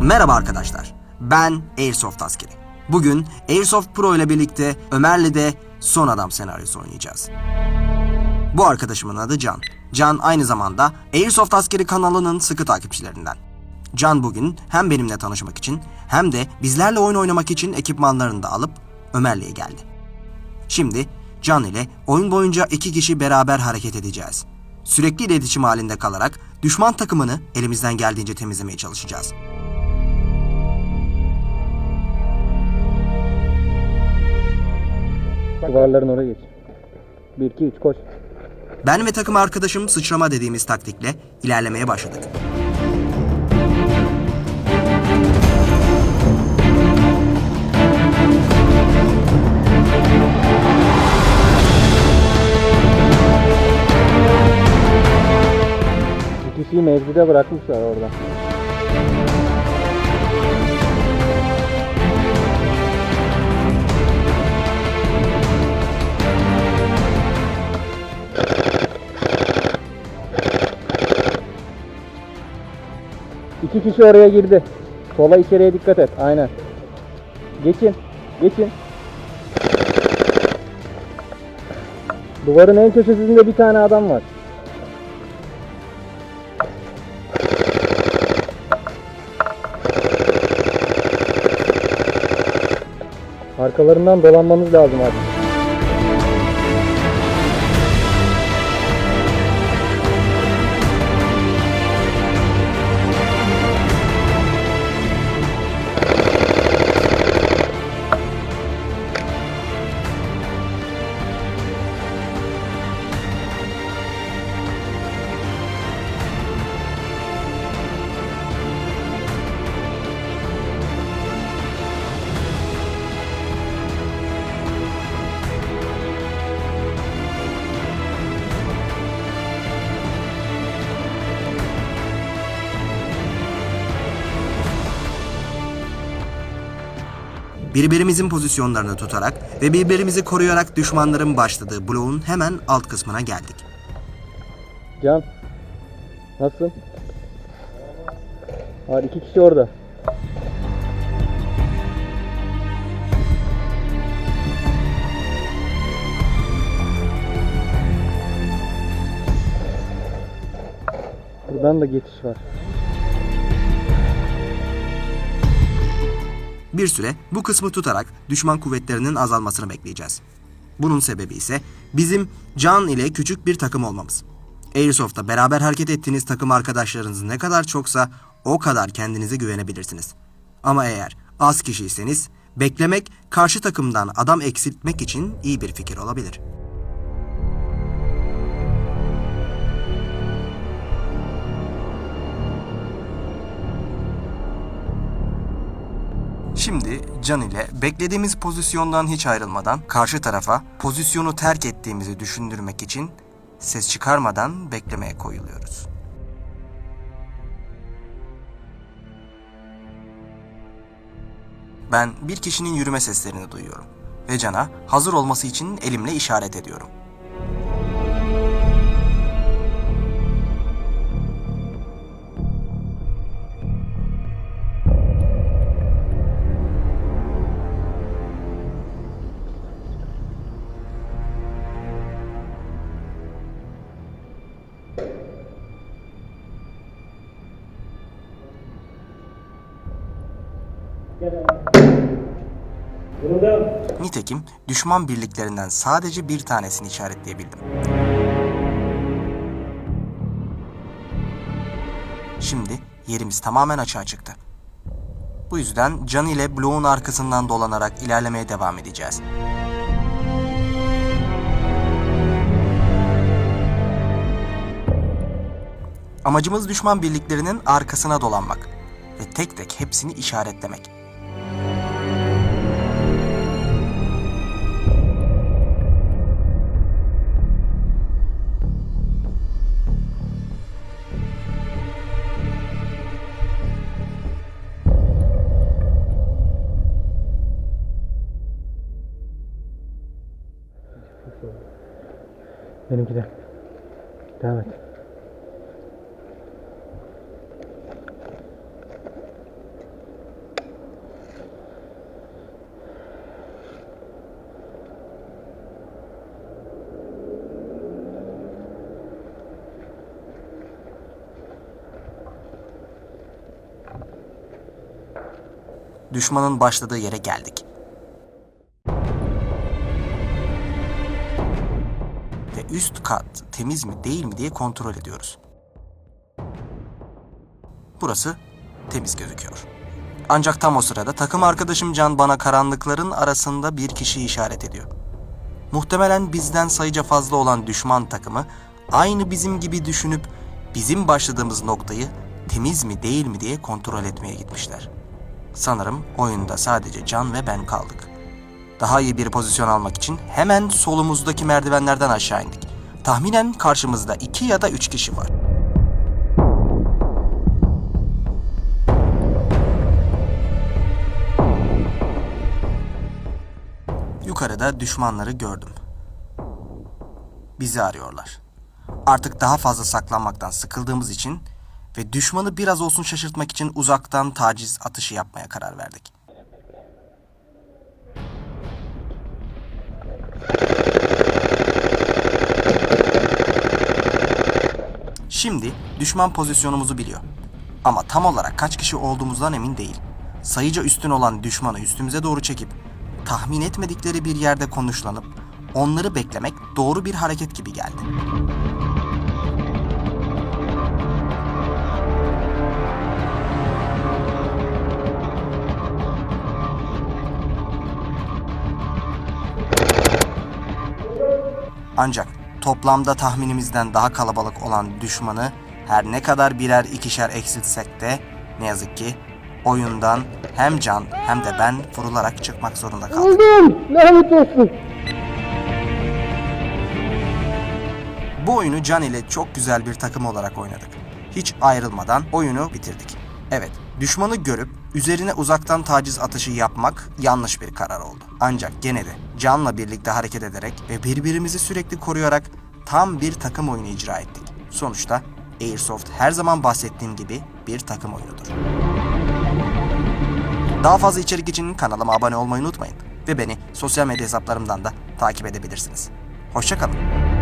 Merhaba arkadaşlar. Ben Airsoft askeri. Bugün Airsoft Pro ile birlikte Ömerli'de Son Adam senaryosu oynayacağız. Bu arkadaşımın adı Can. Can aynı zamanda Airsoft Askeri kanalının sıkı takipçilerinden. Can bugün hem benimle tanışmak için hem de bizlerle oyun oynamak için ekipmanlarını da alıp Ömerli'ye geldi. Şimdi Can ile oyun boyunca iki kişi beraber hareket edeceğiz. Sürekli iletişim halinde kalarak düşman takımını elimizden geldiğince temizlemeye çalışacağız. Duvarların oraya geç. 1 2 3 koş. Ben ve takım arkadaşım sıçrama dediğimiz taktikle ilerlemeye başladık. Bir kişiyi mevzide bırakmışlar orada. İki kişi oraya girdi. Sola içeriye dikkat et. Aynen. Geçin. Geçin. Duvarın en köşesinde bir tane adam var. Arkalarından dolanmamız lazım artık. Birbirimizin pozisyonlarını tutarak ve birbirimizi koruyarak düşmanların başladığı bloğun hemen alt kısmına geldik. Can. Nasılsın? Var iki kişi orada. Buradan da geçiş var. Bir süre bu kısmı tutarak düşman kuvvetlerinin azalmasını bekleyeceğiz. Bunun sebebi ise bizim Can ile küçük bir takım olmamız. Airsoft'ta beraber hareket ettiğiniz takım arkadaşlarınız ne kadar çoksa o kadar kendinize güvenebilirsiniz. Ama eğer az kişiyseniz beklemek karşı takımdan adam eksiltmek için iyi bir fikir olabilir. Şimdi Can ile beklediğimiz pozisyondan hiç ayrılmadan karşı tarafa pozisyonu terk ettiğimizi düşündürmek için ses çıkarmadan beklemeye koyuluyoruz. Ben bir kişinin yürüme seslerini duyuyorum ve Can'a hazır olması için elimle işaret ediyorum. Nitekim düşman birliklerinden sadece bir tanesini işaretleyebildim. Şimdi yerimiz tamamen açığa çıktı. Bu yüzden Can ile bloğun arkasından dolanarak ilerlemeye devam edeceğiz. Amacımız düşman birliklerinin arkasına dolanmak ve tek tek hepsini işaretlemek. Benimki de. Devam et. Düşmanın başladığı yere geldik. Ve üst kat temiz mi değil mi diye kontrol ediyoruz. Burası temiz gözüküyor. Ancak tam o sırada takım arkadaşım Can bana karanlıkların arasında bir kişi işaret ediyor. Muhtemelen bizden sayıca fazla olan düşman takımı aynı bizim gibi düşünüp bizim başladığımız noktayı temiz mi değil mi diye kontrol etmeye gitmişler. Sanırım oyunda sadece Can ve ben kaldık. Daha iyi bir pozisyon almak için hemen solumuzdaki merdivenlerden aşağı indik. Tahminen karşımızda iki ya da üç kişi var. Yukarıda düşmanları gördüm. Bizi arıyorlar. Artık daha fazla saklanmaktan sıkıldığımız için ve düşmanı biraz olsun şaşırtmak için uzaktan taciz atışı yapmaya karar verdik. Şimdi düşman pozisyonumuzu biliyor. Ama tam olarak kaç kişi olduğumuzdan emin değil. Sayıca üstün olan düşmanı üstümüze doğru çekip tahmin etmedikleri bir yerde konuşlanıp onları beklemek doğru bir hareket gibi geldi. Ancak toplamda tahminimizden daha kalabalık olan düşmanı her ne kadar birer ikişer eksiltsek de ne yazık ki oyundan hem Can hem de ben vurularak çıkmak zorunda kaldık. Buldum. Lanet olsun. Bu oyunu Can ile çok güzel bir takım olarak oynadık. Hiç ayrılmadan oyunu bitirdik. Evet, düşmanı görüp üzerine uzaktan taciz atışı yapmak yanlış bir karar oldu. Ancak gene Can'la birlikte hareket ederek ve birbirimizi sürekli koruyarak tam bir takım oyunu icra ettik. Sonuçta Airsoft her zaman bahsettiğim gibi bir takım oyunudur. Daha fazla içerik için kanalıma abone olmayı unutmayın ve beni sosyal medya hesaplarımdan da takip edebilirsiniz. Hoşçakalın.